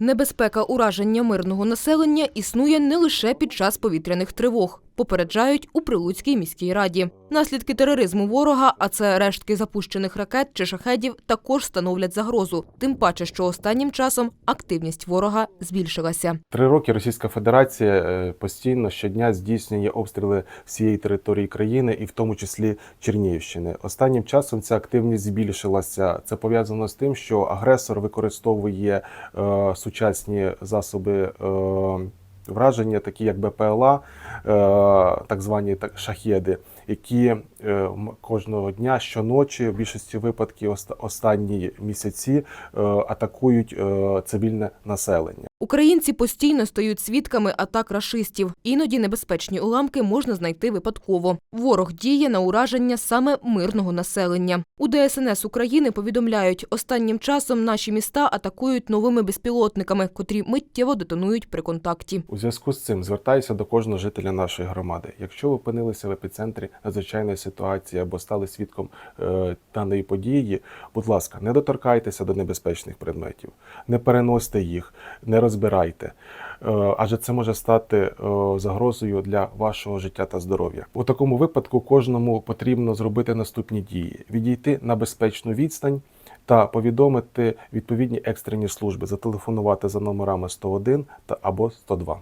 Небезпека ураження мирного населення існує не лише під час повітряних тривог. Попереджають у Прилуцькій міській раді. Наслідки тероризму ворога, а це рештки запущених ракет чи шахедів, також становлять загрозу. Тим паче, що останнім часом активність ворога збільшилася. Три роки Російська Федерація е, постійно щодня здійснює обстріли всієї території країни, і в тому числі Чернігівщини. Останнім часом ця активність збільшилася. Це пов'язано з тим, що агресор використовує е, сучасні засоби. Е, Враження, такі як БПЛА, е, так звані шахеди, які е, кожного дня, щоночі, в більшості випадків оста- останні місяці е, атакують цивільне населення. Українці постійно стають свідками атак рашистів. Іноді небезпечні уламки можна знайти випадково. Ворог діє на ураження саме мирного населення. У ДСНС України повідомляють, останнім часом наші міста атакують новими безпілотниками, котрі миттєво детонують при контакті. У зв'язку з цим звертаюся до кожного жителя нашої громади. Якщо ви опинилися в епіцентрі надзвичайної ситуації або стали свідком е, даної події, будь ласка, не доторкайтеся до небезпечних предметів, не переносьте їх, не розбирайте, е, адже це може стати е, загрозою для вашого життя та здоров'я. У такому випадку кожному потрібно зробити наступні дії: відійти на безпечну відстань. Та повідомити відповідні екстрені служби, зателефонувати за номерами 101 та або 102.